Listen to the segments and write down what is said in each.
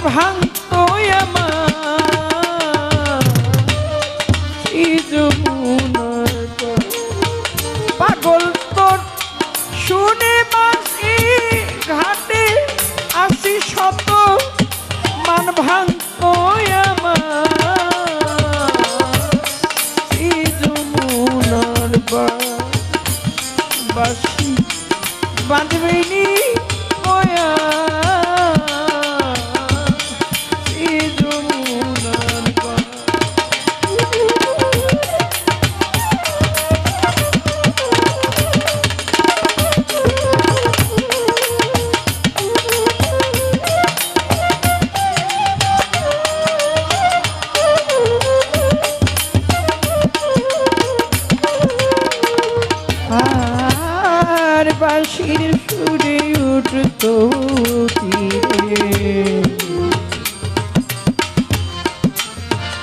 ভাঙতো আমার। বাঁশির সুরে উঠত তীরে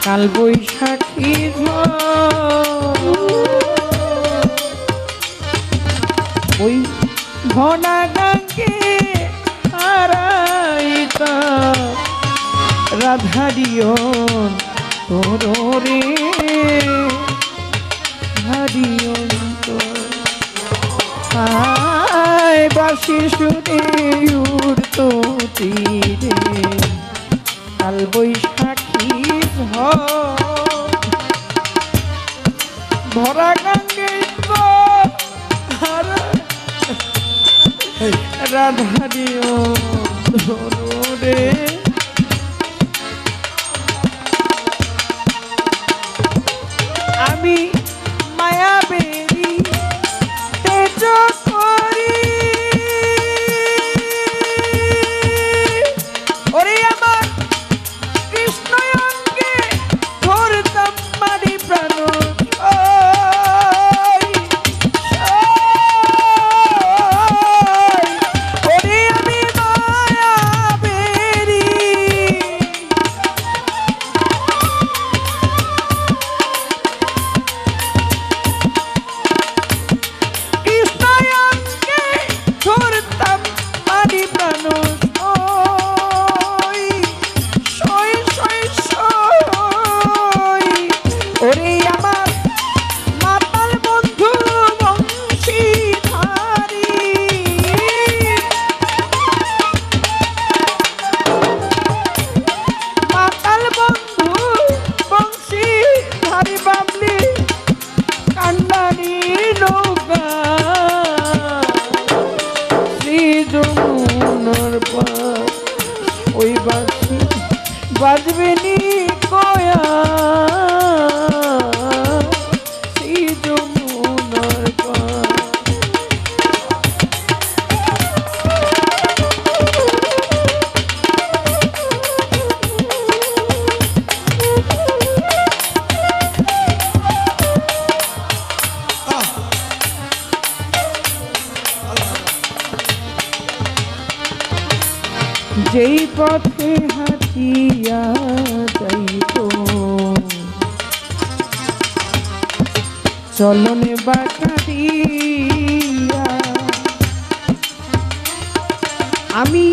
কাল বৈশাখী ওই ঘনা গাঙ্গে হারাইতা রাধারিও রে হারিয়ন্তর আয় বাসি শুনে উড়তো তীরে। কাল বৈশাখী ভরা গাঙ্গে রাধারিও রে আমি no যেই পথে হাঁটিয়া যাইত চলনে বাঁকারিয়া আমি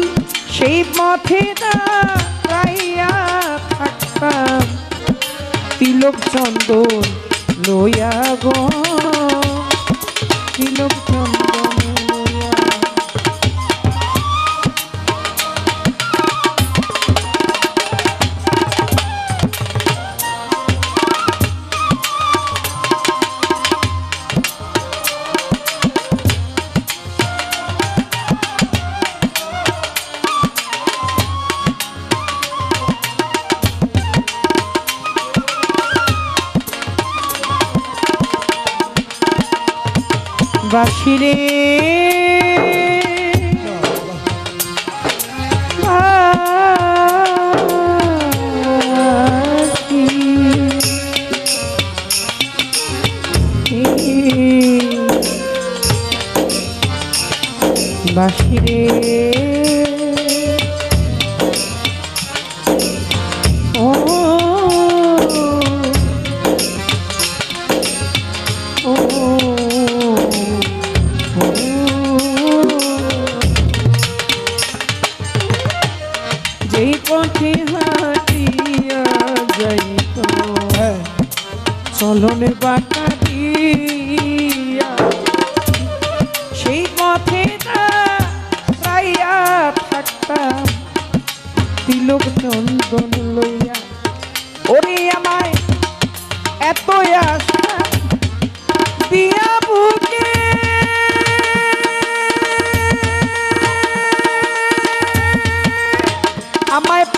সেই পথে দাঁড়াইয়া থাকতাম। তিলক চন্দন লইয়া গো বাসিরে বাসি। বাসিরে damai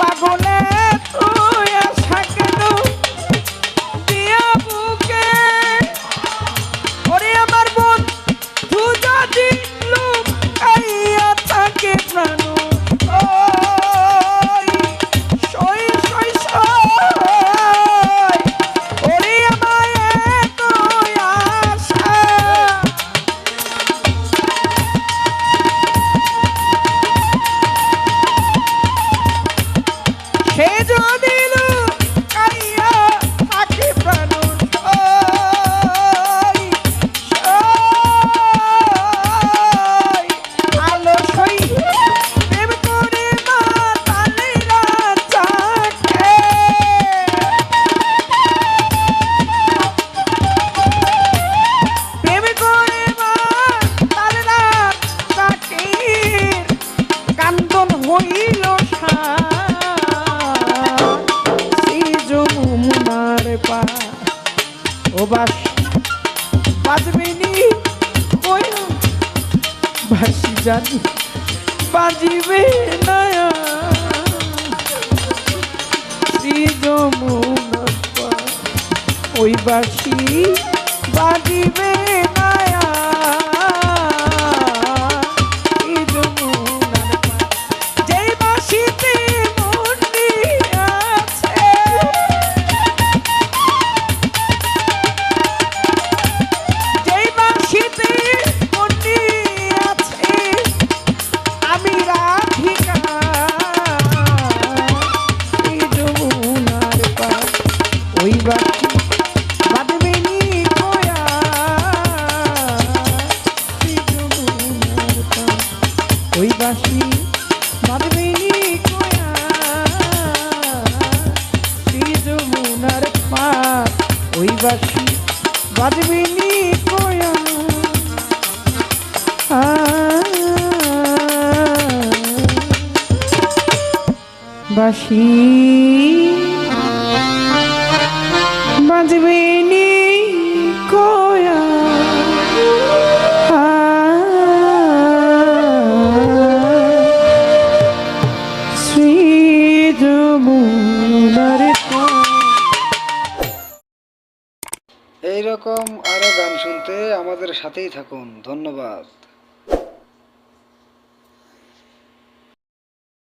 জানি বাজিবে নয়া। শ্রী যমুনা ওই বাসি বাজিবে নয়া। পাখি। বাজবে এইরকম আরও গান শুনতে আমাদের সাথেই থাকুন। ধন্যবাদ।